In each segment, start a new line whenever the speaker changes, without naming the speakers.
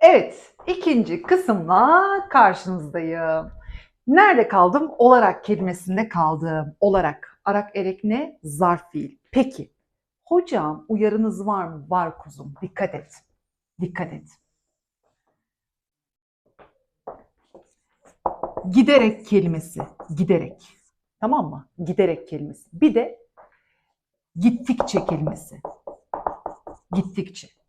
Evet, ikinci kısımla karşınızdayım. Nerede kaldım? Olarak kelimesinde kaldım. Olarak. Arak erek ne? Zarf fiil. Peki, hocam uyarınız var mı? Var kuzum. Dikkat et. Dikkat et. Giderek kelimesi. Giderek. Tamam mı? Giderek kelimesi. Bir de gittikçe kelimesi. Gittikçe.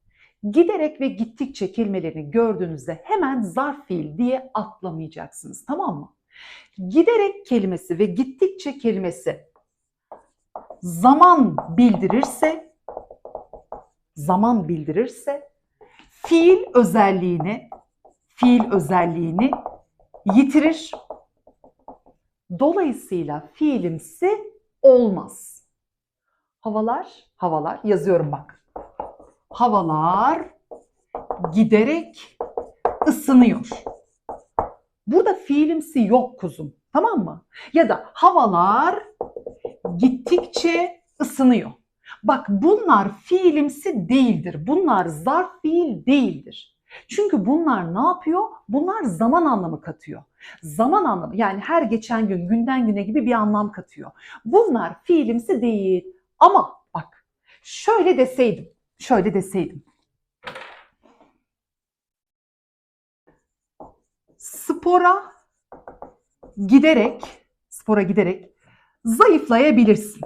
Giderek ve gittikçe kelimelerini gördüğünüzde hemen zarf fiil diye atlamayacaksınız. Tamam mı? Giderek kelimesi ve gittikçe kelimesi zaman bildirirse zaman bildirirse fiil özelliğini fiil özelliğini yitirir. Dolayısıyla fiilimsi olmaz. Havalar, havalar yazıyorum bak. Havalar giderek ısınıyor. Burada fiilimsi yok kuzum. Tamam mı? Ya da havalar gittikçe ısınıyor. Bak bunlar fiilimsi değildir. Bunlar zarf fiil değildir. Çünkü bunlar ne yapıyor? Bunlar zaman anlamı katıyor. Zaman anlamı yani her geçen gün, günden güne gibi bir anlam katıyor. Bunlar fiilimsi değil. Ama bak şöyle deseydim, şöyle deseydim. Spora giderek, spora giderek zayıflayabilirsin.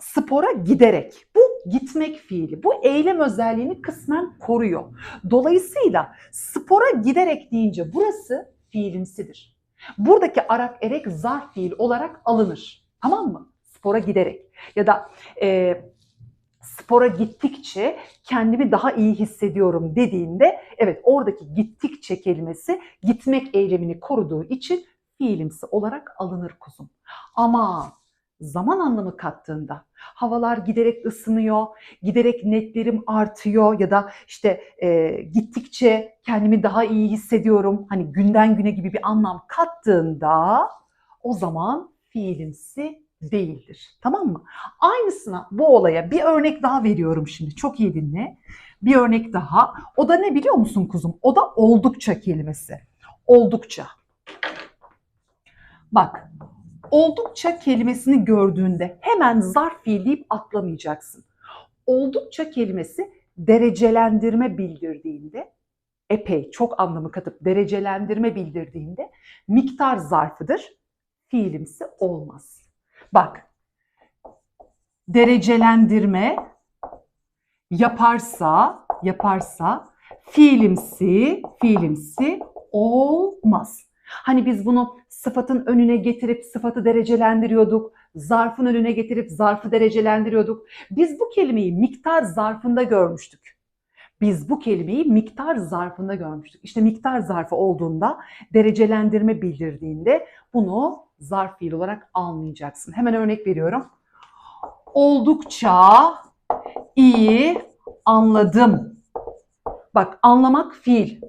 Spora giderek. Bu gitmek fiili. Bu eylem özelliğini kısmen koruyor. Dolayısıyla spora giderek deyince burası fiilimsidir. Buradaki arak erek zarf fiil olarak alınır. Tamam mı? Spora giderek. Ya da e, spora gittikçe kendimi daha iyi hissediyorum dediğinde evet oradaki gittikçe kelimesi gitmek eylemini koruduğu için fiilimsi olarak alınır kuzum. Ama zaman anlamı kattığında havalar giderek ısınıyor, giderek netlerim artıyor ya da işte e, gittikçe kendimi daha iyi hissediyorum. Hani günden güne gibi bir anlam kattığında o zaman fiilimsi değildir. Tamam mı? Aynısına bu olaya bir örnek daha veriyorum şimdi. Çok iyi dinle. Bir örnek daha. O da ne biliyor musun kuzum? O da oldukça kelimesi. Oldukça. Bak, oldukça kelimesini gördüğünde hemen zarf fiil atlamayacaksın. Oldukça kelimesi derecelendirme bildirdiğinde epey çok anlamı katıp derecelendirme bildirdiğinde miktar zarfıdır. Fiilimsi olmaz. Bak, derecelendirme yaparsa, yaparsa fiilimsi, fiilimsi olmaz. Hani biz bunu sıfatın önüne getirip sıfatı derecelendiriyorduk. Zarfın önüne getirip zarfı derecelendiriyorduk. Biz bu kelimeyi miktar zarfında görmüştük. Biz bu kelimeyi miktar zarfında görmüştük. İşte miktar zarfı olduğunda derecelendirme bildirdiğinde bunu zarf fiil olarak almayacaksın. Hemen örnek veriyorum. Oldukça iyi anladım. Bak anlamak fiil.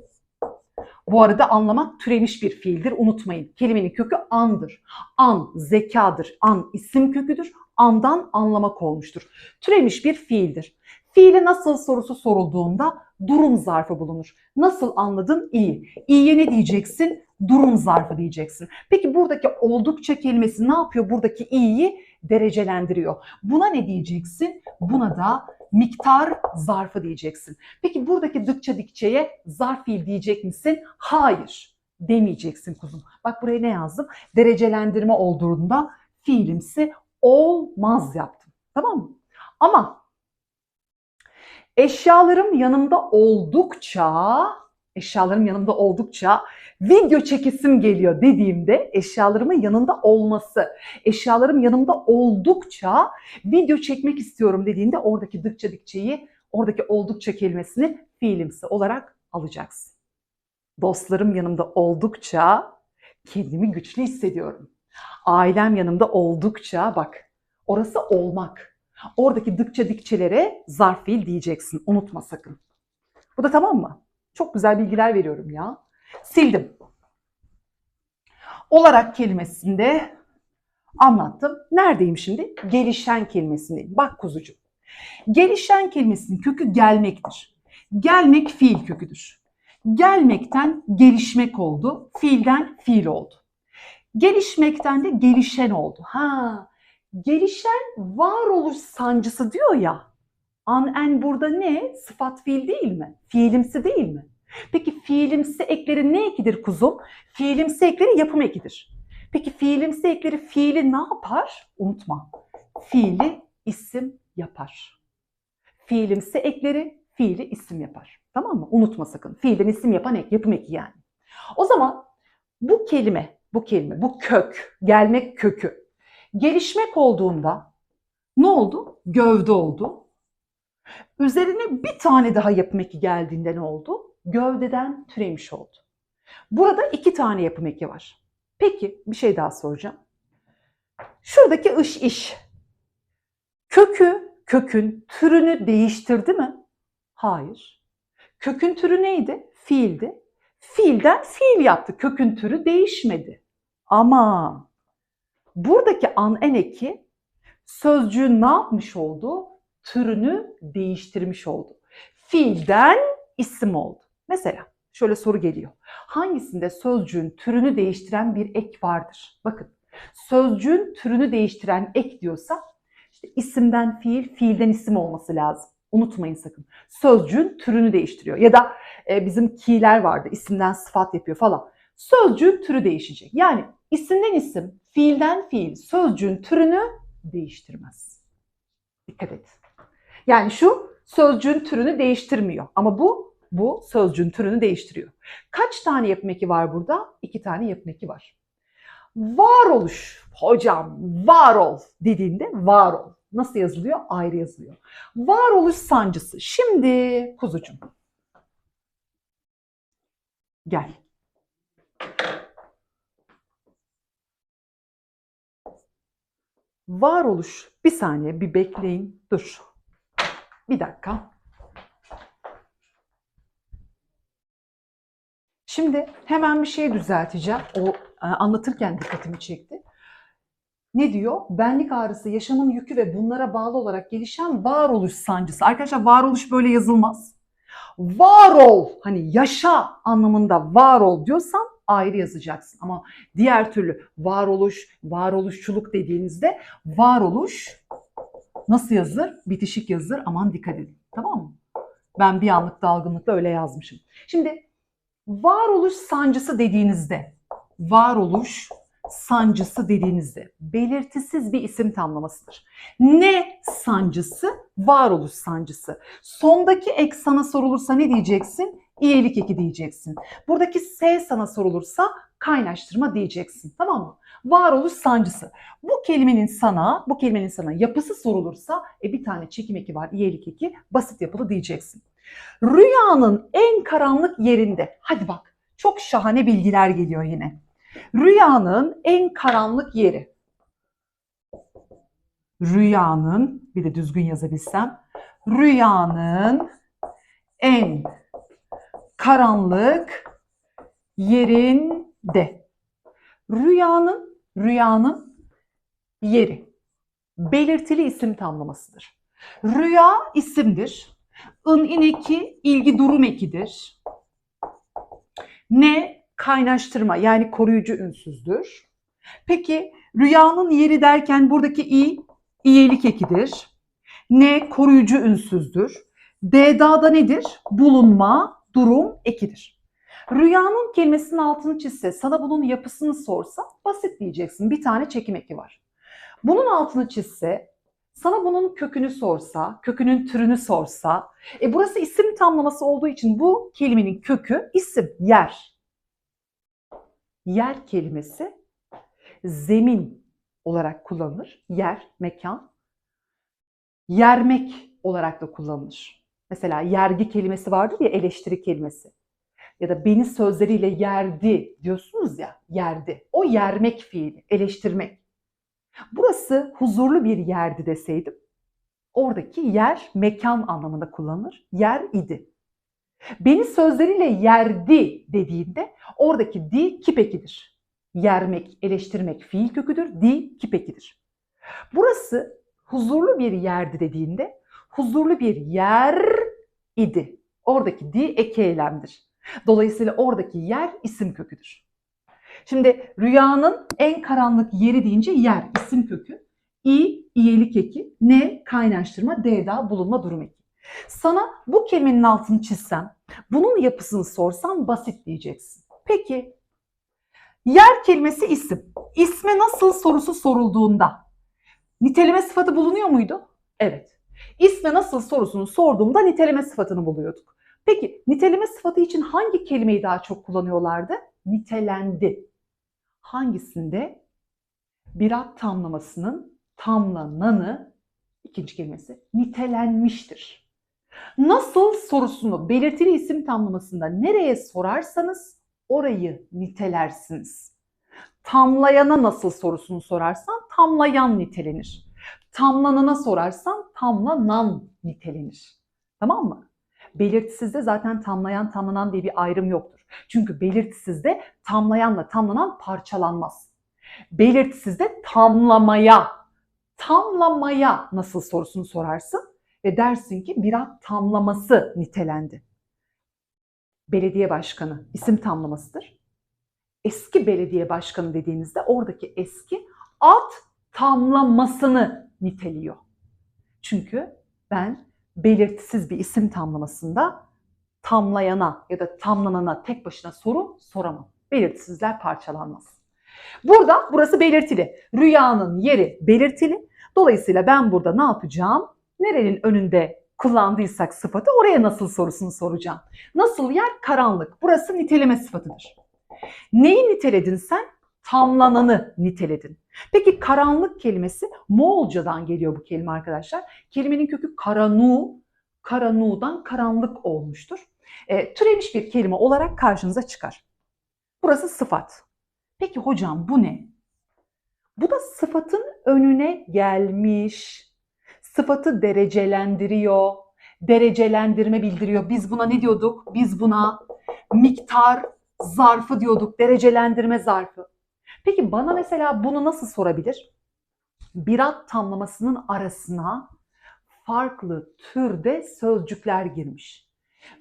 Bu arada anlamak türemiş bir fiildir. Unutmayın. Kelimenin kökü andır. An zekadır. An isim köküdür. Andan anlamak olmuştur. Türemiş bir fiildir. Fiile nasıl sorusu sorulduğunda durum zarfı bulunur. Nasıl anladın? İyi. İyiye ne diyeceksin? Durum zarfı diyeceksin. Peki buradaki oldukça kelimesi ne yapıyor? Buradaki iyiyi derecelendiriyor. Buna ne diyeceksin? Buna da miktar zarfı diyeceksin. Peki buradaki dıkça dikçeye zarf fiil diyecek misin? Hayır demeyeceksin kuzum. Bak buraya ne yazdım? Derecelendirme olduğunda fiilimsi olmaz yaptım. Tamam mı? Ama eşyalarım yanımda oldukça eşyalarım yanımda oldukça video çekesim geliyor dediğimde eşyalarımın yanında olması, eşyalarım yanımda oldukça video çekmek istiyorum dediğinde oradaki dıkça dikçeyi, oradaki oldukça kelimesini fiilimsi olarak alacaksın. Dostlarım yanımda oldukça kendimi güçlü hissediyorum. Ailem yanımda oldukça bak orası olmak. Oradaki dıkça dikçelere zarf fiil diyeceksin. Unutma sakın. Bu da tamam mı? Çok güzel bilgiler veriyorum ya. Sildim. Olarak kelimesinde anlattım. Neredeyim şimdi? Gelişen kelimesindeyim. Bak kuzucuğum. Gelişen kelimesinin kökü gelmektir. Gelmek fiil köküdür. Gelmekten gelişmek oldu, fiilden fiil oldu. Gelişmekten de gelişen oldu. Ha, gelişen varoluş sancısı diyor ya. An en burada ne? Sıfat fiil değil mi? Fiilimsi değil mi? Peki fiilimsi ekleri ne ekidir kuzum? Fiilimsi ekleri yapım ekidir. Peki fiilimsi ekleri fiili ne yapar? Unutma. Fiili isim yapar. Fiilimsi ekleri fiili isim yapar. Tamam mı? Unutma sakın. Fiilden isim yapan ek, yapım eki yani. O zaman bu kelime, bu kelime, bu kök, gelmek kökü. Gelişmek olduğunda ne oldu? Gövde oldu. Üzerine bir tane daha yapım eki geldiğinde ne oldu? Gövdeden türemiş oldu. Burada iki tane yapım eki var. Peki bir şey daha soracağım. Şuradaki ış iş. Kökü, kökün türünü değiştirdi mi? Hayır. Kökün türü neydi? Fiildi. Fiilden fiil yaptı. Kökün türü değişmedi. Ama buradaki an en eki sözcüğün ne yapmış oldu? Türünü değiştirmiş oldu. Fiilden isim oldu. Mesela şöyle soru geliyor. Hangisinde sözcüğün türünü değiştiren bir ek vardır? Bakın sözcüğün türünü değiştiren ek diyorsa işte isimden fiil, fiilden isim olması lazım. Unutmayın sakın. Sözcüğün türünü değiştiriyor. Ya da e, bizim ki'ler vardı. isimden sıfat yapıyor falan. Sözcüğün türü değişecek. Yani isimden isim, fiilden fiil sözcüğün türünü değiştirmez. Dikkat et. Yani şu sözcüğün türünü değiştirmiyor. Ama bu bu sözcüğün türünü değiştiriyor. Kaç tane yapım var burada? İki tane yapım eki var. Varoluş. Hocam var ol dediğinde var ol. Nasıl yazılıyor? Ayrı yazılıyor. Varoluş sancısı. Şimdi kuzucuğum. Gel. Varoluş. Bir saniye bir bekleyin. Dur. Bir dakika. Şimdi hemen bir şey düzelteceğim. O e, anlatırken dikkatimi çekti. Ne diyor? Benlik ağrısı, yaşamın yükü ve bunlara bağlı olarak gelişen varoluş sancısı. Arkadaşlar varoluş böyle yazılmaz. Var ol, hani yaşa anlamında var ol diyorsan ayrı yazacaksın. Ama diğer türlü varoluş, varoluşçuluk dediğinizde varoluş nasıl yazılır? Bitişik yazılır. Aman dikkat edin. Tamam mı? Ben bir anlık dalgınlıkla öyle yazmışım. Şimdi varoluş sancısı dediğinizde, varoluş sancısı dediğinizde belirtisiz bir isim tamlamasıdır. Ne sancısı? Varoluş sancısı. Sondaki ek sana sorulursa ne diyeceksin? İyilik eki diyeceksin. Buradaki S sana sorulursa kaynaştırma diyeceksin. Tamam mı? Varoluş sancısı. Bu kelimenin sana, bu kelimenin sana yapısı sorulursa e bir tane çekim eki var, iyilik eki, basit yapılı diyeceksin. Rüyanın en karanlık yerinde. Hadi bak çok şahane bilgiler geliyor yine. Rüyanın en karanlık yeri. Rüyanın, bir de düzgün yazabilsem. Rüyanın en karanlık yerinde. Rüyanın, rüyanın yeri. Belirtili isim tamlamasıdır. Rüya isimdir. In in eki ilgi durum ekidir. Ne kaynaştırma yani koruyucu ünsüzdür. Peki rüyanın yeri derken buradaki i iyelik ekidir. Ne koruyucu ünsüzdür. D'da nedir? Bulunma, durum ekidir. Rüyanın kelimesinin altını çizse, sana bunun yapısını sorsa basit diyeceksin. Bir tane çekim eki var. Bunun altını çizse, sana bunun kökünü sorsa, kökünün türünü sorsa, e burası isim tamlaması olduğu için bu kelimenin kökü isim, yer. Yer kelimesi zemin olarak kullanılır. Yer, mekan. Yermek olarak da kullanılır. Mesela yergi kelimesi vardır ya eleştiri kelimesi. Ya da beni sözleriyle yerdi diyorsunuz ya, yerdi. O yermek fiili, eleştirmek. Burası huzurlu bir yerdi deseydim, oradaki yer mekan anlamında kullanılır. Yer idi. Beni sözleriyle yerdi dediğinde oradaki di kipekidir. Yermek, eleştirmek fiil köküdür. Di kipekidir. Burası huzurlu bir yerdi dediğinde huzurlu bir yer idi. Oradaki di eki eylemdir. Dolayısıyla oradaki yer isim köküdür. Şimdi rüyanın en karanlık yeri deyince yer isim kökü. İ, iyelik eki. Ne, kaynaştırma. D, daha bulunma durum eki. Sana bu kelimenin altını çizsem, bunun yapısını sorsam basit diyeceksin. Peki, yer kelimesi isim. İsme nasıl sorusu sorulduğunda niteleme sıfatı bulunuyor muydu? Evet. İsme nasıl sorusunu sorduğumda niteleme sıfatını buluyorduk. Peki niteleme sıfatı için hangi kelimeyi daha çok kullanıyorlardı? Nitelendi. Hangisinde? Bir ad tamlamasının tamlananı ikinci kelimesi nitelenmiştir. Nasıl sorusunu belirtili isim tamlamasında nereye sorarsanız orayı nitelersiniz. Tamlayana nasıl sorusunu sorarsan tamlayan nitelenir. Tamlanana sorarsan tamlanan nitelenir. Tamam mı? Belirtisizde zaten tamlayan tamlanan diye bir ayrım yoktur. Çünkü belirtisizde tamlayanla tamlanan parçalanmaz. Belirtisizde tamlamaya, tamlamaya nasıl sorusunu sorarsın ve dersin ki bir ad tamlaması nitelendi. Belediye başkanı isim tamlamasıdır. Eski belediye başkanı dediğinizde oradaki eski ad tamlamasını niteliyor. Çünkü ben belirtisiz bir isim tamlamasında tamlayana ya da tamlanana tek başına soru soramam. Belirtisizler parçalanmaz. Burada burası belirtili. Rüyanın yeri belirtili. Dolayısıyla ben burada ne yapacağım? Nerenin önünde kullandıysak sıfatı oraya nasıl sorusunu soracağım. Nasıl yer? Karanlık. Burası niteleme sıfatıdır. Neyi niteledin sen? Tamlananı niteledin. Peki karanlık kelimesi Moğolcadan geliyor bu kelime arkadaşlar. Kelimenin kökü karanu, karanu'dan karanlık olmuştur. E, türemiş bir kelime olarak karşınıza çıkar. Burası sıfat. Peki hocam bu ne? Bu da sıfatın önüne gelmiş. Sıfatı derecelendiriyor. Derecelendirme bildiriyor. Biz buna ne diyorduk? Biz buna miktar zarfı diyorduk. Derecelendirme zarfı. Peki bana mesela bunu nasıl sorabilir? Bir ad tamlamasının arasına farklı türde sözcükler girmiş.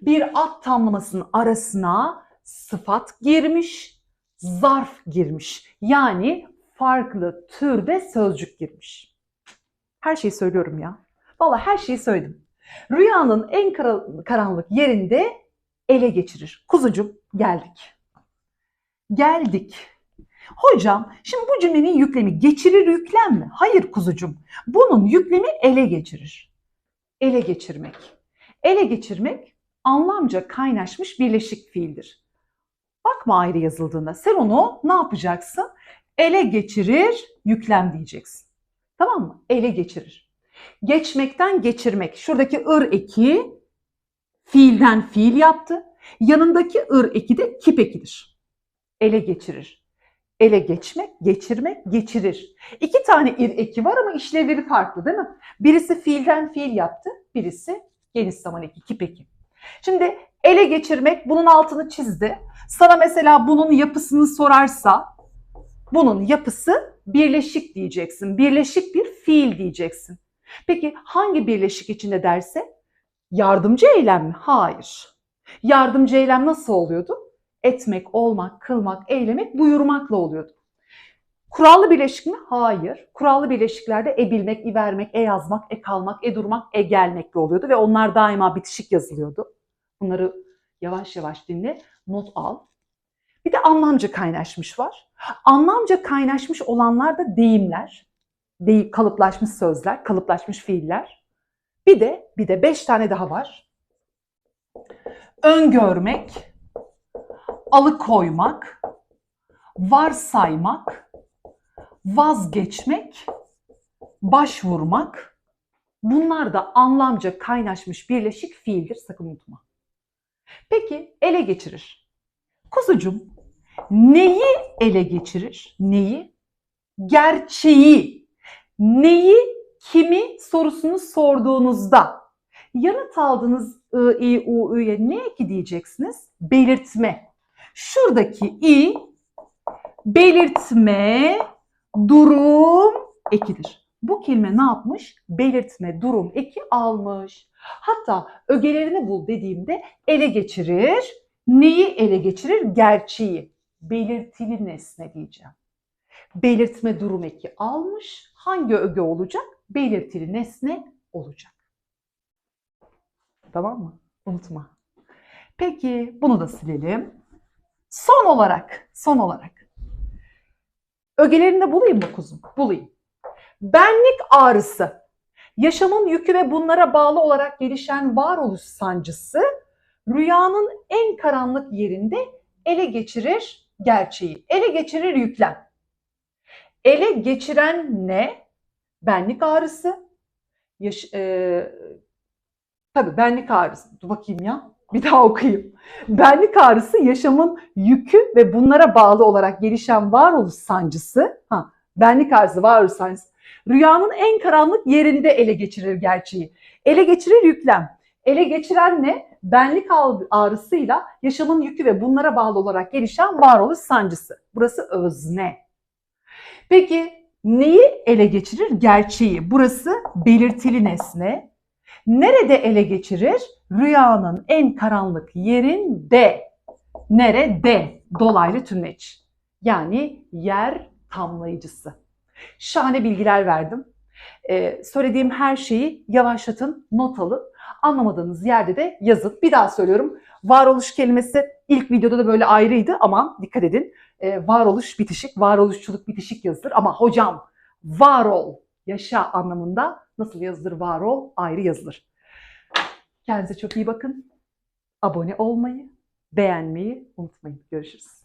Bir ad tamlamasının arasına sıfat girmiş, zarf girmiş. Yani farklı türde sözcük girmiş. Her şeyi söylüyorum ya. Vallahi her şeyi söyledim. Rüyanın en karanlık yerinde ele geçirir. Kuzucum geldik. Geldik. Hocam şimdi bu cümlenin yüklemi geçirir yüklem mi? Hayır kuzucum. Bunun yüklemi ele geçirir. Ele geçirmek. Ele geçirmek anlamca kaynaşmış birleşik fiildir. Bakma ayrı yazıldığında sen onu ne yapacaksın? Ele geçirir yüklem diyeceksin. Tamam mı? Ele geçirir. Geçmekten geçirmek. Şuradaki ır eki fiilden fiil yaptı. Yanındaki ır eki de kip ekidir. Ele geçirir. Ele geçmek, geçirmek, geçirir. İki tane ir eki var ama işlevleri farklı değil mi? Birisi fiilden fiil yaptı, birisi geniş zaman eki, kip eki. Şimdi ele geçirmek bunun altını çizdi. Sana mesela bunun yapısını sorarsa bunun yapısı birleşik diyeceksin. Birleşik bir fiil diyeceksin. Peki hangi birleşik içinde derse? Yardımcı eylem mi? Hayır. Yardımcı eylem nasıl oluyordu? Etmek, olmak, kılmak, eylemek, buyurmakla oluyordu. Kurallı birleşik mi? Hayır. Kurallı birleşiklerde e bilmek, i vermek, e yazmak, e kalmak, e durmak, e gelmekle oluyordu ve onlar daima bitişik yazılıyordu. Bunları yavaş yavaş dinle, not al. Bir de anlamca kaynaşmış var. Anlamca kaynaşmış olanlar da deyimler, deyip kalıplaşmış sözler, kalıplaşmış fiiller. Bir de bir de beş tane daha var. Öngörmek, alıkoymak, varsaymak, vazgeçmek, başvurmak. Bunlar da anlamca kaynaşmış birleşik fiildir sakın unutma. Peki ele geçirir. Kuzucum neyi ele geçirir? Neyi? Gerçeği. Neyi, kimi sorusunu sorduğunuzda yanıt aldığınız I, U, Ü'ye ne eki diyeceksiniz? Belirtme. Şuradaki i belirtme durum ekidir. Bu kelime ne yapmış? Belirtme, durum eki almış. Hatta ögelerini bul dediğimde ele geçirir. Neyi ele geçirir? Gerçeği. Belirtili nesne diyeceğim. Belirtme durum eki almış. Hangi öge olacak? Belirtili nesne olacak. Tamam mı? Unutma. Peki bunu da silelim. Son olarak, son olarak. Ögelerini de bulayım mı kuzum? Bulayım. Benlik ağrısı, yaşamın yükü ve bunlara bağlı olarak gelişen varoluş sancısı, rüyanın en karanlık yerinde ele geçirir gerçeği. Ele geçirir yüklem. Ele geçiren ne? Benlik ağrısı. Yaş e, tabii benlik ağrısı. Dur bakayım ya. Bir daha okuyayım. Benlik ağrısı yaşamın yükü ve bunlara bağlı olarak gelişen varoluş sancısı. Ha, benlik ağrısı, varoluş sancısı. Rüyanın en karanlık yerinde ele geçirir gerçeği. Ele geçirir yüklem. Ele geçiren ne? Benlik ağrısıyla yaşamın yükü ve bunlara bağlı olarak gelişen varoluş sancısı. Burası özne. Peki neyi ele geçirir? Gerçeği. Burası belirtili nesne. Nerede ele geçirir? Rüyanın en karanlık yerinde. Nerede? Dolaylı tümleç. Yani yer tamlayıcısı. Şahane bilgiler verdim. Ee, söylediğim her şeyi yavaşlatın, not alın. Anlamadığınız yerde de yazın. Bir daha söylüyorum. Varoluş kelimesi ilk videoda da böyle ayrıydı ama dikkat edin. Ee, varoluş bitişik, varoluşçuluk bitişik yazılır. Ama hocam var ol, yaşa anlamında nasıl yazılır var ol ayrı yazılır. Kendinize çok iyi bakın. Abone olmayı, beğenmeyi unutmayın. Görüşürüz.